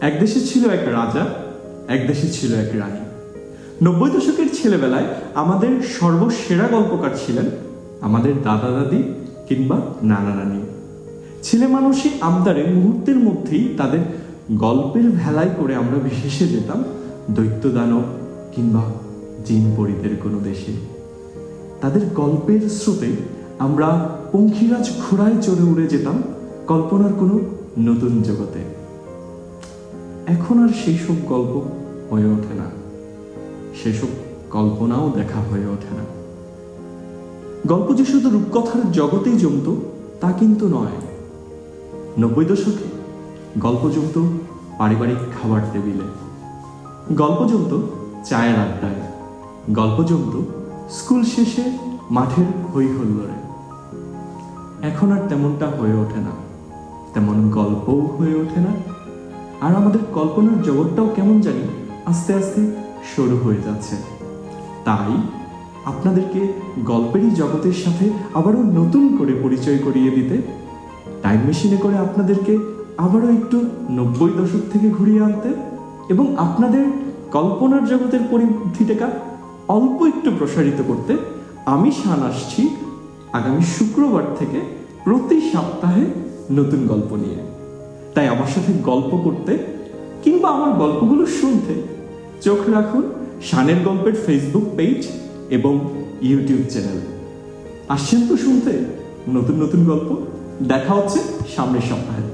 এক দেশে ছিল এক রাজা, এক দেশে ছিল এক রানী। নব্বই দশকের ছেলেবেলায় আমাদের সর্বসেরা গল্পকার ছিলেন আমাদের দাদা দাদি কিংবা নানা নানি। ছেলে মানুষই আমদারে মুহূর্তের মধ্যেই তাদের গল্পের ভেলায় করে আমরা ভেসে যেতাম দৈত্য দানব কিংবা জিন পরিদের কোনো দেশে। তাদের গল্পের স্রোতে আমরা পঙ্খিরাজ ঘোড়ায় চড়ে উড়ে যেতাম কল্পনার কোনো নতুন জগতে। এখন আর সেই সব গল্প হয়ে ওঠে না। সেসব কল্পনাও দেখা হয়ে ওঠে না। গল্প যে শুধু রূপকথার জগতেই জমত তা কিন্তু নয়। নব্বই দশকে গল্প জমত পারিবারিক খাবার টেবিলে। গল্প জমত চায়ের আড্ডায়। গল্প জমত স্কুল শেষে মাঠের হই হল্লোড়ে এখন আর তেমনটা হয়ে ওঠে না। তেমন গল্পও হয়ে ওঠে না আর আমাদের কল্পনার জগৎটাও কেমন জানি আস্তে আস্তে শুরু হয়ে যাচ্ছে। তাই আপনাদেরকে গল্পেরই জগতের সাথে আবারও নতুন করে পরিচয় করিয়ে দিতে টাইম মেশিনে করে আপনাদেরকে আবারও একটু নব্বই দশক থেকে ঘুরিয়ে আনতে এবং আপনাদের কল্পনার জগতের পরিধিটাকে অল্প একটু প্রসারিত করতে আমি শান আসছি আগামী শুক্রবার থেকে প্রতি সপ্তাহে নতুন গল্প নিয়ে। আমার সাথে গল্প করতে কিংবা আমার গল্পগুলো শুনতে, চোখ রাখুন শানের গল্পের ফেসবুক পেজ এবং ইউটিউব চ্যানেল আসছেন তো শুনতে, নতুন নতুন গল্প। দেখা হচ্ছে সামনের সপ্তাহে।